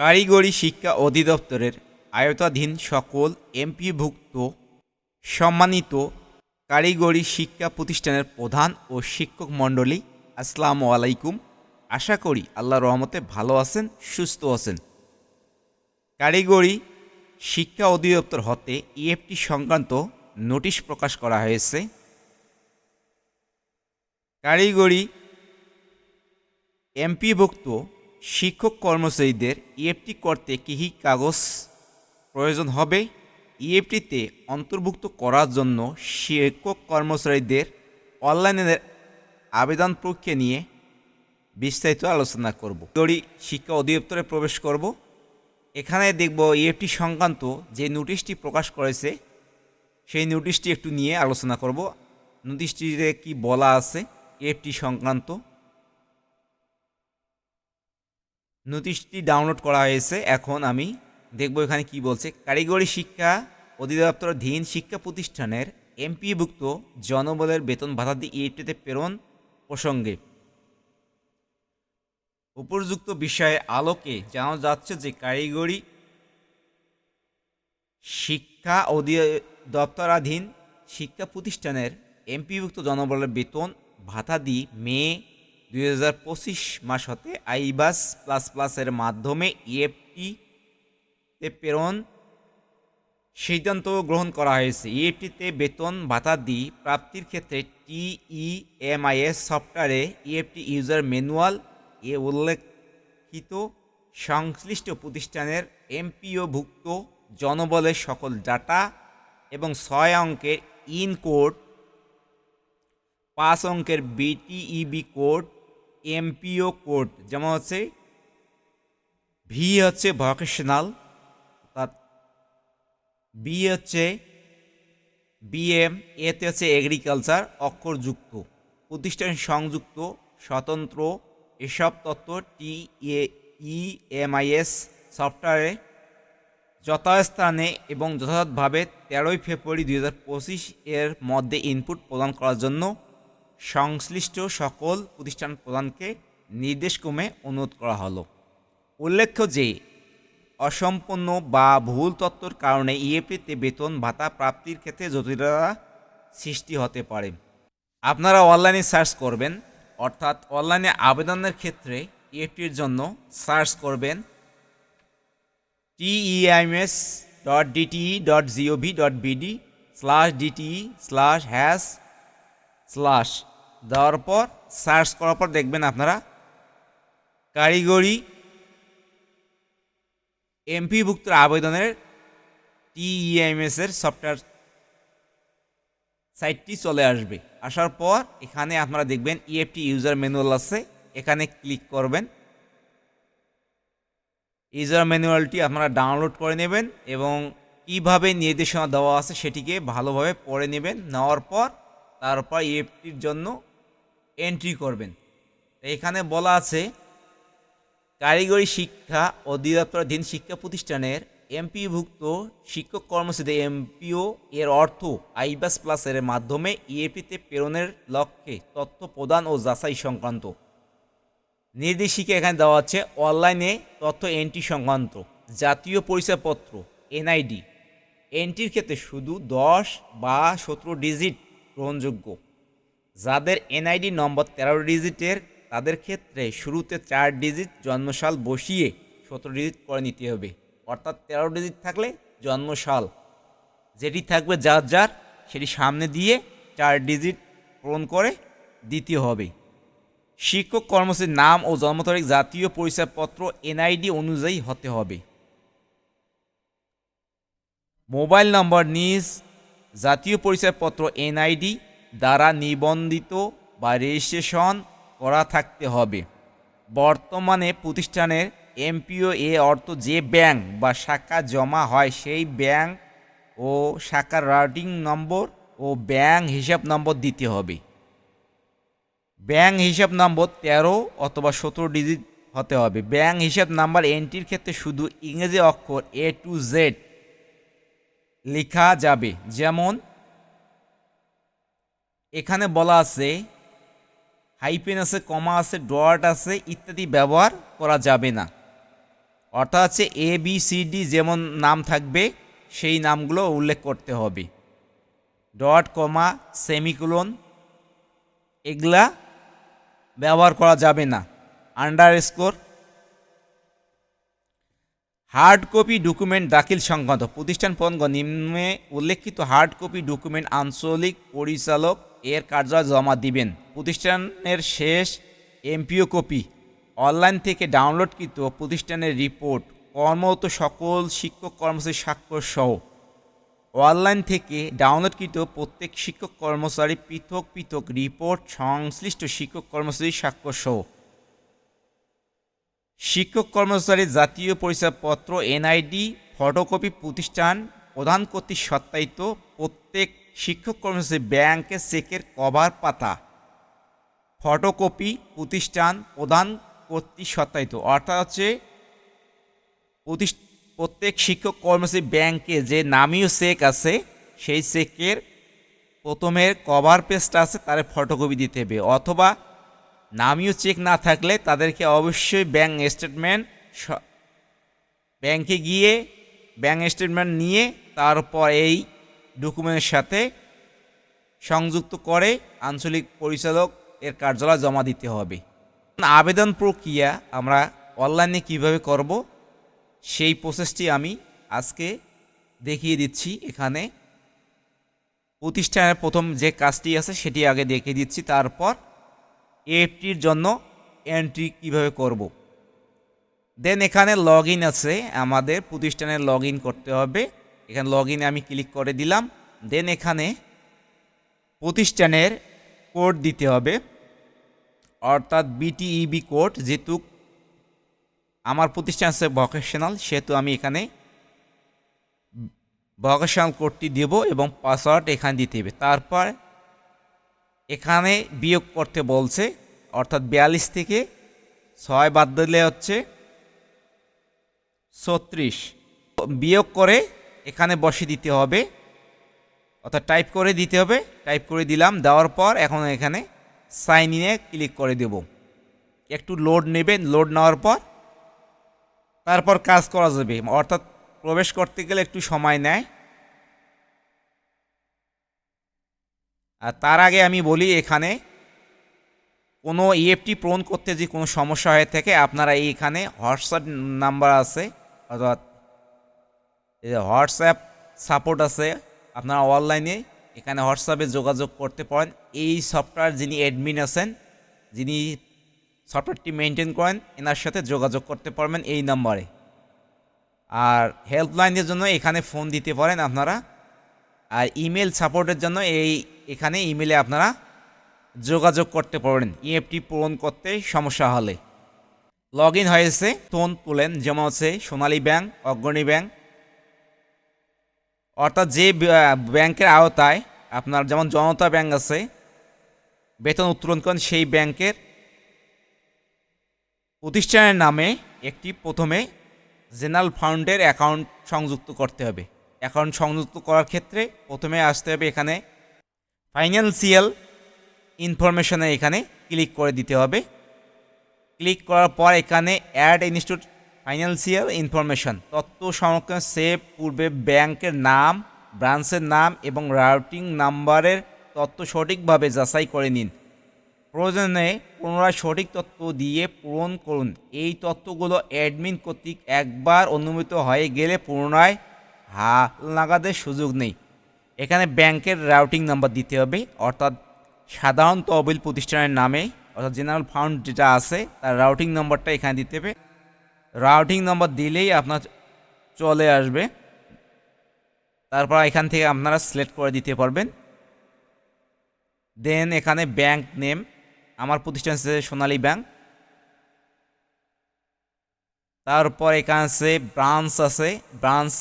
কারিগরি শিক্ষা অধিদপ্তরের আয়তাধীন সকল এমপিভুক্ত, সম্মানিত কারিগরি শিক্ষা প্রতিষ্ঠানের প্রধান ও শিক্ষক মণ্ডলী, আসসালামু আলাইকুম। আশা করি আল্লাহ রহমতে ভালো আছেন, সুস্থ আছেন। কারিগরি শিক্ষা অধিদপ্তর হতে ইএফটি সংক্রান্ত নোটিশ প্রকাশ করা হয়েছে। কারিগরি এমপিভুক্ত শিক্ষক কর্মচারীদের ইএফটি করতে কী কী কাগজ প্রয়োজন হবে? ইএফটিতে অন্তর্ভুক্ত করার জন্য শিক্ষক কর্মচারীদের অনলাইনে আবেদন প্রক্রিয়া নিয়ে বিস্তারিত আলোচনা করব। কারিগরি শিক্ষা অধিদপ্তরে প্রবেশ করব। এখানে দেখব ইএফটি সংক্রান্ত যে নোটিশটি প্রকাশ করেছে, সেই নোটিশটি একটু নিয়ে আলোচনা করব। নোটিশটিতে কি বলা আছে ইএফটি সংক্রান্ত? নোটিশটি ডাউনলোড করা হয়েছে। এখন আমি দেখব এখানে কি বলছে। কারিগরি শিক্ষা অধিদপ্তরাধীন শিক্ষা প্রতিষ্ঠানের এমপিভুক্ত জনবলের বেতন ভাতা দিয়ে ইএফটিতে প্রেরণ প্রসঙ্গে। উপযুক্ত বিষয়ে আলোকে জানা যাচ্ছে যে কারিগরি শিক্ষা অধিদপ্তরাধীন শিক্ষা প্রতিষ্ঠানের এমপিভুক্ত জনবলের বেতন ভাতা দিয়ে মে দুই মাস হতে আইবাস প্লাস প্লাসের মাধ্যমে ইএফটি তে প্রেরণ সিদ্ধান্ত গ্রহণ করা হয়েছে। ইএফটিতে বেতন ভাতা দি প্রাপ্তির ক্ষেত্রে টিইএমআইএস সফটওয়্যারে ইএফটি ইউজার ম্যানুয়াল এ উল্লেখিত সংশ্লিষ্ট প্রতিষ্ঠানের এমপিওভুক্ত জনবলের সকল ডাটা এবং ছয় অঙ্কের ইন কোড পাঁচ অঙ্কের বিটিইবি কোড এমপিও কোড যেমন হচ্ছে ভি হচ্ছে ভকেশনাল, অর্থাৎ বি হচ্ছে বিএম, এতে হচ্ছে এগ্রিকালচার, অক্ষরযুক্ত, প্রতিষ্ঠান সংযুক্ত, স্বতন্ত্র, এসব তত্ত্ব টি এ ইএমআইএস সফটওয়্যারে যথাস্থানে এবং যথাযথভাবে তেরোই ফেব্রুয়ারি দু হাজার পঁচিশ এর মধ্যে ইনপুট প্রদান করার জন্য সংশ্লিষ্ট সকল প্রতিষ্ঠান প্রদানকে নির্দেশক্রমে অনুরোধ করা হলো। উল্লেখ্য যে, অসম্পূর্ণ বা ভুল তত্ত্বর কারণে ইএপিতে বেতন ভাতা প্রাপ্তির ক্ষেত্রে জটিলতা সৃষ্টি হতে পারে। আপনারা অনলাইনে সার্চ করবেন, অর্থাৎ অনলাইনে আবেদনের ক্ষেত্রে ইএফটির জন্য সার্চ করবেন TEMS dot DTE dot GOV dot BD slash DTE slash hash slash দেওয়ার পর সার্চ করার পর দেখবেন আপনারা কারিগরি এমপিভুক্ত আবেদনের টিইএমএস এর সফটওয়্যার সাইটটি চলে আসবে। আসার পর এখানে আপনারা দেখবেন ইএফটি ইউজার ম্যানুয়াল আছে। এখানে ক্লিক করবেন। ইউজার ম্যানুয়ালটি আপনারা ডাউনলোড করে নেবেন এবং কীভাবে নির্দেশনা দেওয়া আছে সেটিকে ভালোভাবে পড়ে নেবেন। নেওয়ার পর তারপর ইএফটির জন্য এন্ট্রি করবেন। এখানে বলা আছে, কারিগরি শিক্ষা অধিদপ্তরাধীন শিক্ষা প্রতিষ্ঠানের এমপিভুক্ত শিক্ষক কর্মসূচিতে এমপিও এর অর্থ আইবাস প্লাসের মাধ্যমে ইএপিতে প্রেরণের লক্ষ্যে তথ্য প্রদান ও যাচাই সংক্রান্ত। নির্দেশিকা এখানে দেওয়া আছে, অনলাইনে তথ্য এন্ট্রি সংক্রান্ত, জাতীয় পরিচয়পত্র, এনআইডি। এন্ট্রির ক্ষেত্রে শুধু দশ বা সতেরো ডিজিট গ্রহণযোগ্য। যাদের এনআইডি নম্বর তেরো ডিজিটের, তাদের ক্ষেত্রে শুরুতে চার ডিজিট জন্মসাল বসিয়ে সতেরো ডিজিট করে নিতে হবে। অর্থাৎ তেরো ডিজিট থাকলে জন্মসাল। যেটি থাকবে যার যার, সেটি সামনে দিয়ে চার ডিজিট পূরণ করে দিতে হবে। শিক্ষক কর্মসূচির নাম ও জন্ম তারিখ, জাতীয় পরিচয়পত্র, এনআইডি অনুযায়ী হতে হবে। মোবাইল নম্বর নিজ, জাতীয় পরিচয়পত্র, এনআইডি দ্বারা নিবন্ধিত বা রেজিস্ট্রেশন করা থাকতে হবে। বর্তমানে প্রতিষ্ঠানের এমপিও এ অর্থ যে ব্যাংক বা শাখা জমা হয় সেই ব্যাংক ও শাখার রাউটিং নম্বর ও ব্যাংক হিসাব নম্বর দিতে হবে। ব্যাংক হিসাব নম্বর তেরো অথবা সতেরো ডিজিট হতে হবে। ব্যাংক হিসাব নাম্বার এন্ট্রির ক্ষেত্রে শুধু ইংরেজি অক্ষর এ টু জেড লেখা যাবে। যেমন এখানে বলা আছে হাইপেন আছে কমা আছে ডট আছে, ইত্যাদি ব্যবহার করা যাবে না। অর্থাৎ হচ্ছে এ বি সি ডি যেমন নাম থাকবে, সেই নামগুলো উল্লেখ করতে হবে। ডট কমা সেমিকুলন এগুলা ব্যবহার করা যাবে না। Underscore hard copy document দাখিল সংক্রান্ত প্রতিষ্ঠান পঙ্গ নিম্নে উল্লেখিত হার্ড কপি ডকুমেন্ট আঞ্চলিক পরিচালক এর কার্যালয় জমা দিবেন। প্রতিষ্ঠানের শেষ এমপিও কপি অনলাইন থেকে ডাউনলোডকৃত প্রতিষ্ঠানের রিপোর্ট, কর্মরত সকল শিক্ষক কর্মচারী স্বাক্ষর সহ। অনলাইন থেকে ডাউনলোডকৃত প্রত্যেক শিক্ষক কর্মচারী পৃথক পৃথক রিপোর্ট, সংশ্লিষ্ট শিক্ষক কর্মচারী স্বাক্ষর সহ। শিক্ষক কর্মচারী জাতীয় পরিচয়পত্র, এনআইডি, ফটোকপি প্রতিষ্ঠান প্রধান কর্তৃক সত্যায়িত প্রত্যেক শিক্ষক কর্মচারী ব্যাংকে চেকের কভার পাতা। ফটোকপি প্রতিষ্ঠান প্রধান কর্তৃক সত্যায়িত। অর্থাৎ হচ্ছে প্রত্যেক শিক্ষক কর্মচারী ব্যাংকে যে নামীয় চেক আছে, সেই চেকের প্রথমের কভার পেজটা আছে, তার ফটোকপি দিতে হবে। অথবা নামীয় চেক না থাকলে তাদেরকে অবশ্যই ব্যাংক স্টেটমেন্ট ব্যাংকে গিয়ে, ব্যাংক স্টেটমেন্ট নিয়ে তারপর এই ডকুমেন্টের সাথে সংযুক্ত করে আঞ্চলিক পরিচালক এর কার্যালয় জমা দিতে হবে। আবেদন প্রক্রিয়া আমরা অনলাইনে কীভাবে করব, সেই প্রসেসটি আমি আজকে দেখিয়ে দিচ্ছি এখানে। প্রতিষ্ঠানের প্রথম যে কাজটি আছে সেটি আগে দেখিয়ে দিচ্ছি, তারপর এফটির জন্য এন্ট্রি কীভাবে করব। দেন এখানে লগ আছে, আমাদের প্রতিষ্ঠানে লগ করতে হবে। এখানে লগ আমি ক্লিক করে দিলাম। দেন এখানে প্রতিষ্ঠানের কোড দিতে হবে। অর্থাৎ বিটিইবি কোড যেহেতু আমার প্রতিষ্ঠান আছে ভকেশনাল সেহেতু আমি এখানে ভকেশনাল কোডটি দেব এবং পাসওয়ার্ড এখানে দিতে হবে। তারপর এখানে বিয়োগ করতে বলছে, অর্থাৎ বিয়াল্লিশ থেকে ছয় বাদ দিলে হচ্ছে ছত্রিশ। বিয়োগ করে এখানে বসে দিতে হবে, অর্থাৎ টাইপ করে দিতে হবে। টাইপ করে দিলাম, দেওয়ার পর এখন এখানে সাইন ইনে ক্লিক করে দেব। একটু লোড নেবে লোড নেওয়ার পর তারপর কাজ করা যাবে। অর্থাৎ প্রবেশ করতে গেলে একটু সময় নেয়। আর তার আগে আমি বলি এখানে, কোনো ইএফটি পূরণ করতে যে কোনো সমস্যা হয়ে থাকে, আপনারা এইখানে হোয়াটসঅ্যাপ নাম্বার আছে, অর্থাৎ হোয়াটসঅ্যাপ সাপোর্ট আছে, আপনারা অনলাইনে এখানে হোয়াটসঅ্যাপে যোগাযোগ করতে পারেন। এই সফটওয়্যার যিনি অ্যাডমিন আছেন, যিনি সফটওয়্যারটি মেনটেন করেন, এনার সাথে যোগাযোগ করতে পারবেন এই নাম্বারে। আর হেল্পলাইনের জন্য এখানে ফোন দিতে পারেন আপনারা। আর ইমেল সাপোর্টের জন্য এই, এখানে ইমেলে আপনারা যোগাযোগ করতে পারবেন। ইএফটি পূরণ করতে সমস্যা হলে। লগ ইন হয়েছে ফোন তুলেন যেমন হচ্ছে সোনালী ব্যাংক, অগ্রণী ব্যাংক। অর্থাৎ যে ব্যাংকের আওতায় আপনার যেমন জনতা ব্যাংক আছে, বেতন উত্তোলন করেন সেই ব্যাংকের প্রতিষ্ঠানের নামে একটি প্রথমে জেনারেল ফান্ডের অ্যাকাউন্ট সংযুক্ত করতে হবে। অ্যাকাউন্ট সংযুক্ত করার ক্ষেত্রে প্রথমে আসতে হবে এখানে ফাইন্যান্সিয়াল ইনফরমেশনে এখানে ক্লিক করে দিতে হবে। ক্লিক করার পর এখানে অ্যাড ইনস্টিটিউট ফাইন্যান্সিয়াল ইনফরমেশন, তথ্য সংরক্ষণ, সেভ, পূর্বে ব্যাংকের নাম, ব্রাঞ্চের নাম এবং রাউটিং নাম্বারের তথ্য সঠিকভাবে যাচাই করে নিন। প্রয়োজনে পুনরায় সঠিক তথ্য দিয়ে পূরণ করুন। এই তথ্যগুলো অ্যাডমিন কর্তৃক একবার অনুমোদিত হয়ে গেলে পুনরায় হা লাগাদের সুযোগ নেই। এখানে ব্যাংকের রাউটিং নাম্বার দিতে হবে, অর্থাৎ সাধারণ তহবিল প্রতিষ্ঠানের নামে, অর্থাৎ জেনারেল ফান্ড যেটা আছে, তার রাউটিং নম্বরটা এখানে দিতে হবে। রাউটিং নম্বর দিলেই আপনার চলে আসবে। তারপর এখান থেকে আপনারা সিলেক্ট করে দিতে পারবেন। দেন এখানে ব্যাংক নেম, আমার প্রতিষ্ঠান আছে সোনালী ব্যাংক। তারপর এখানে আছে ব্রাঞ্চ আছে, ব্রাঞ্চ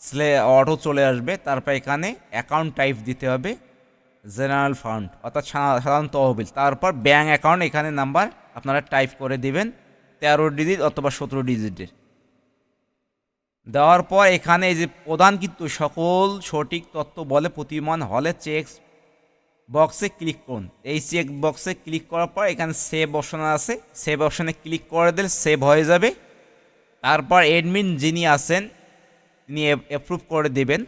স্লে অটো চলে আসবে, তারপর এখানে অ্যাকাউন্ট টাইপ দিতে হবে জেনারেল ফান্ড অর্থাৎ সাধারণ তহবিল। তারপর ব্যাঙ্ক অ্যাকাউন্ট এখানে নাম্বার আপনারা টাইপ করে দিবেন, তেরো ডিজিট অথবা সতেরো ডিজিটের দেওয়ার পর এখানে এই যে প্রধান কিন্তু সকল সঠিক তথ্য বলে প্রতিমান, হলে চেক বক্সে ক্লিক করুন। এই চেক বক্সে ক্লিক করার পর এখানে সেভ অপশন আছে সেভ অপশনে ক্লিক করে দিলে সেভ হয়ে যাবে। তারপর অ্যাডমিন যিনি আছেন তিনি অ্যাপ্রুভ করে দেবেন।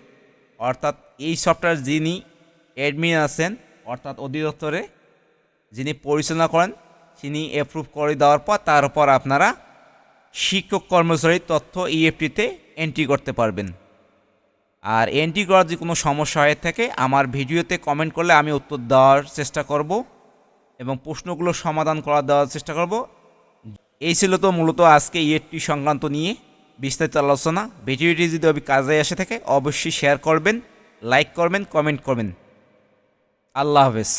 অর্থাৎ এই সফটওয়্যার যিনি অ্যাডমিন আছেন, অর্থাৎ অধিদপ্তরে যিনি পরিচালনা করেন, তিনি অ্যাপ্রুভ করে দেওয়ার পর তারপর আপনারা শিক্ষক কর্মচারীর তথ্য ইএফটিতে এন্ট্রি করতে পারবেন। আর এন্ট্রি করার যে কোনো সমস্যা হয়ে থাকে, আমার ভিডিওতে কমেন্ট করলে আমি উত্তর দেওয়ার চেষ্টা করব এবং প্রশ্নগুলো সমাধান করার দেওয়ার চেষ্টা করব। এই ছিল তো মূলত আজকে ইএফটি সংক্রান্ত নিয়ে। বিস্তারিত আলোচনা, ভিডিওটি যদি আমি কাজে এসে থাকে, অবশ্যই শেয়ার করবেন লাইক করবেন কমেন্ট করবেন। আল্লাহ হাফেজ।